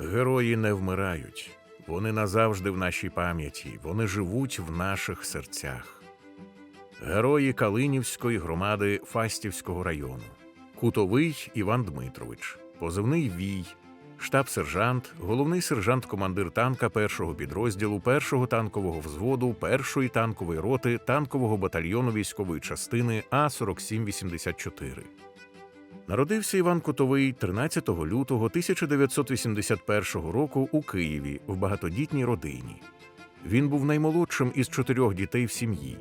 Герої не вмирають. Вони назавжди в нашій пам'яті, вони живуть в наших серцях. Герої Калинівської громади Фастівського району. Кутовий Іван Дмитрович, позивний Вій, штаб-сержант, головний сержант-командир танка першого підрозділу першого танкового взводу першої танкової роти танкового батальйону військової частини А 4784 Народився Іван Кутовий 13 лютого 1981 року у Києві в багатодітній родині. Він був наймолодшим із чотирьох дітей в сім'ї.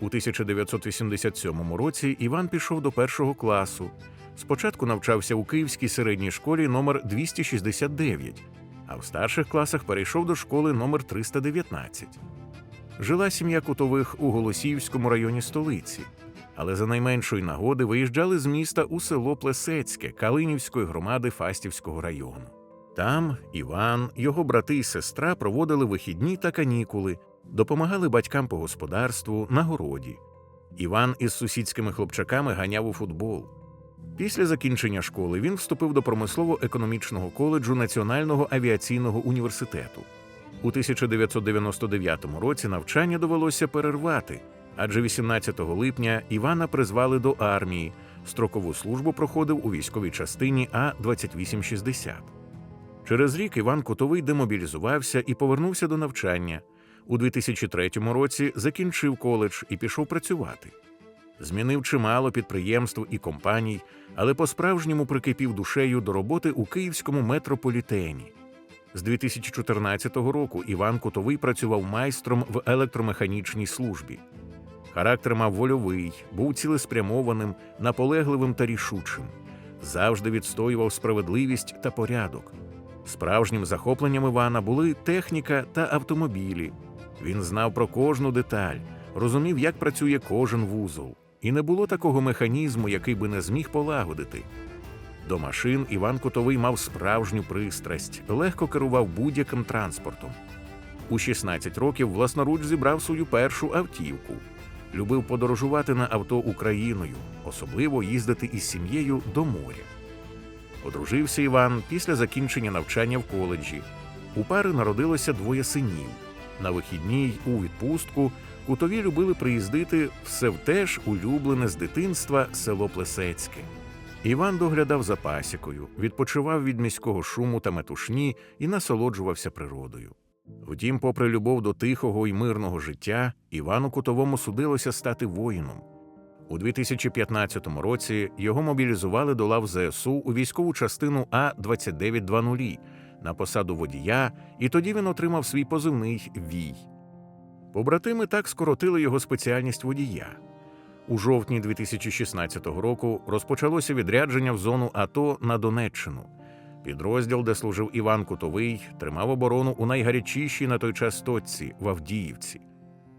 У 1987 році Іван пішов до першого класу. Спочатку навчався у Київській середній школі номер 269, а в старших класах перейшов до школи номер 319. Жила сім'я Кутових у Голосіївському районі столиці, але за найменшої нагоди виїжджали з міста у село Плесецьке Калинівської громади Фастівського району. Там Іван, його брати і сестра проводили вихідні та канікули, допомагали батькам по господарству на городі. Іван із сусідськими хлопчаками ганяв у футбол. Після закінчення школи він вступив до промислово-економічного коледжу Національного авіаційного університету. У 1999 році навчання довелося перервати, адже 18 липня Івана призвали до армії. Строкову службу проходив у військовій частині А 2860. Через рік Іван Кутовий демобілізувався і повернувся до навчання. У 2003 році закінчив коледж і пішов працювати. Змінив чимало підприємств і компаній, але по-справжньому прикипів душею до роботи у київському метрополітені. З 2014 року Іван Кутовий працював майстром в електромеханічній службі. Характер мав вольовий, був цілеспрямованим, наполегливим та рішучим, завжди відстоював справедливість та порядок. Справжнім захопленням Івана були техніка та автомобілі. Він знав про кожну деталь, розумів, як працює кожен вузол, і не було такого механізму, який би не зміг полагодити. До машин Іван Кутовий мав справжню пристрасть, легко керував будь-яким транспортом. У 16 років власноруч зібрав свою першу автівку. Любив подорожувати на авто Україною, особливо їздити із сім'єю до моря. Одружився Іван після закінчення навчання в коледжі. У пари народилося двоє синів. На вихідні й у відпустку кутові любили приїздити все в теж улюблене з дитинства село Плесецьке. Іван доглядав за пасікою, відпочивав від міського шуму та метушні і насолоджувався природою. Втім, попри любов до тихого і мирного життя, Івану Кутовому судилося стати воїном. У 2015 році його мобілізували до лав ЗСУ у військову частину А 2920 на посаду водія, і тоді він отримав свій позивний Вій. Побратими так скоротили його спеціальність водія. У жовтні 2016 року розпочалося відрядження в зону АТО на Донеччину. Підрозділ, де служив Іван Кутовий, тримав оборону у найгарячішій на той час точці в Авдіївці.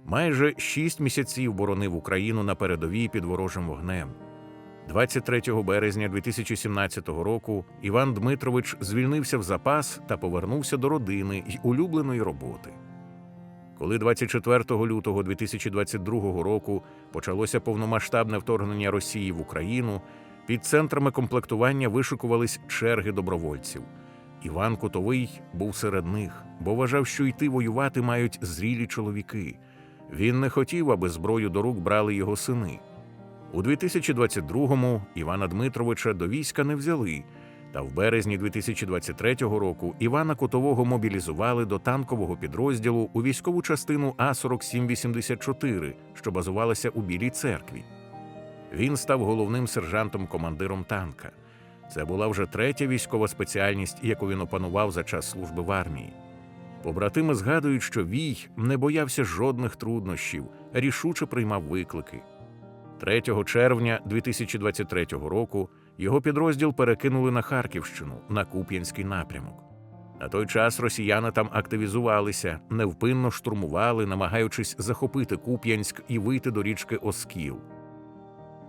Майже шість місяців боронив Україну на передовій під ворожим вогнем. 23 березня 2017 року Іван Дмитрович звільнився в запас та повернувся до родини й улюбленої роботи. Коли 24 лютого 2022 року почалося повномасштабне вторгнення Росії в Україну, під центрами комплектування вишикувались черги добровольців. Іван Кутовий був серед них, бо вважав, що йти воювати мають зрілі чоловіки. Він не хотів, аби зброю до рук брали його сини. У 2022-му Івана Дмитровича до війська не взяли, та в березні 2023 року Івана Кутового мобілізували до танкового підрозділу у військову частину А 4784 що базувалася у Білій церкві. Він став головним сержантом-командиром танка. Це була вже третя військова спеціальність, яку він опанував за час служби в армії. Побратими згадують, що Вій не боявся жодних труднощів, рішуче приймав виклики. 3 червня 2023 року його підрозділ перекинули на Харківщину на Куп'янський напрямок. На той час росіяни там активізувалися, невпинно штурмували, намагаючись захопити Куп'янськ і вийти до річки Оскіл.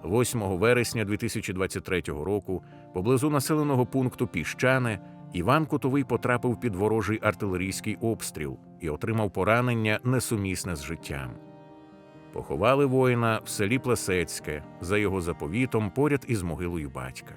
8 вересня 2023 року, поблизу населеного пункту Піщане, Іван Кутовий потрапив під ворожий артилерійський обстріл і отримав поранення несумісне з життям. Поховали воїна в селі Плесецьке за його заповітом поряд із могилою батька.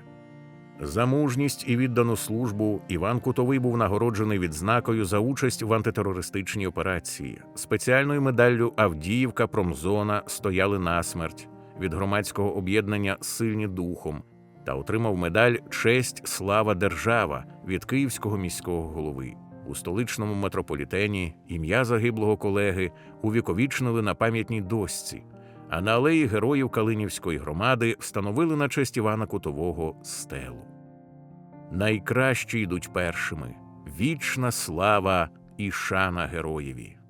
За мужність і віддану службу Іван Кутовий був нагороджений відзнакою за участь в антитерористичній операції. Спеціальною медаллю Авдіївка Промзона стояли насмерть від громадського об'єднання Сильні духом та отримав медаль Честь, слава держава від Київського міського голови. У столичному метрополітені ім'я загиблого колеги увіковічнили на пам'ятній дошці, а на алеї героїв Калинівської громади встановили на честь Івана Кутового стелу. Найкращі йдуть першими вічна слава і шана героєві.